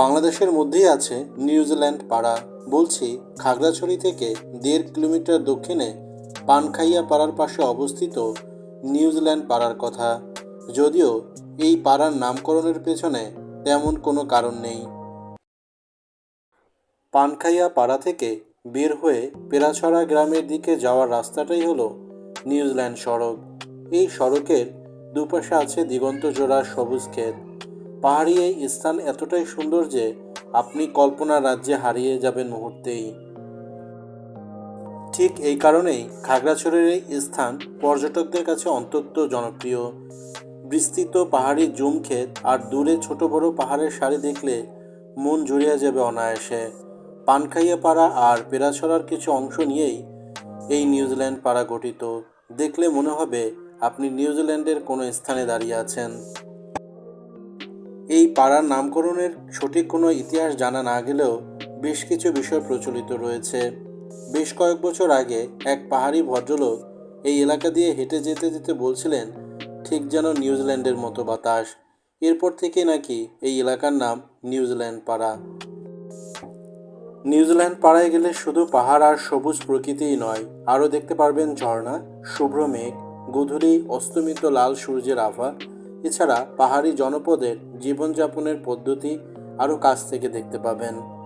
বাংলাদেশের মধ্যেই আছে নিউজিল্যান্ড পাড়া। বলছি, খাগড়াছড়ি থেকে দেড় কিলোমিটার দক্ষিণে পানখাইয়া পাড়ার পাশে অবস্থিত নিউজিল্যান্ড পাড়ার কথা। যদিও এই পাড়ার নামকরণের পেছনে তেমন কোনো কারণ নেই। পানখাইয়া পাড়া থেকে বের হয়ে পেরাছড়া গ্রামের দিকে যাওয়ার রাস্তাটাই হলো নিউজিল্যান্ড সড়ক। এই সড়কের দুপাশে আছে দিগন্ত জোড়া সবুজ ক্ষেত। পাহাড়ি এই স্থান এতটাই সুন্দর যে আপনি কল্পনার রাজ্যে হারিয়ে যাবেন মুহূর্তেই। ঠিক এই কারণেই খাগড়াছড়ির এই স্থান পর্যটকদের কাছে অত্যন্ত জনপ্রিয়। বিস্তৃত পাহাড়ি জুম ক্ষেত আর দূরে ছোট বড় পাহাড়ের সারি দেখলে মন জুড়িয়ে যাবে অনায়াসে। পানখাইয়া পাড়া আর পেরাছড়ার কিছু অংশ নিয়েই এই নিউজিল্যান্ড পাড়া গঠিত। দেখলে মনে হবে আপনি নিউজিল্যান্ডের কোনো স্থানে দাঁড়িয়ে আছেন। পাড়ার নামকরণের সঠিক কোনো ইতিহাস জানা না গেলেও বেশ কিছু বিষয় প্রচলিত রয়েছে। বেশ কয়েক বছর আগে এক পাহাড়ি ভদ্রলোক এই এলাকা দিয়ে হেঁটে যেতে যেতে বলছিলেন, ঠিক যেন নিউজিল্যান্ডের মতো বাতাস। এরপর থেকে নাকি এই এলাকার নাম নিউজিল্যান্ড পাড়া। নিউজিল্যান্ড পাড়ায় গেলে শুধু পাহাড় আর সবুজ প্রকৃতিই নয়, আরও দেখতে পারবেন ঝর্ণা, শুভ্র মেঘ, গধূলি, অস্তমিত লাল সূর্যের আভা এছাড়া পাহাড়ি জনপদের জীবনযাপনের পদ্ধতি আরও কাছ থেকে দেখতে পাবেন।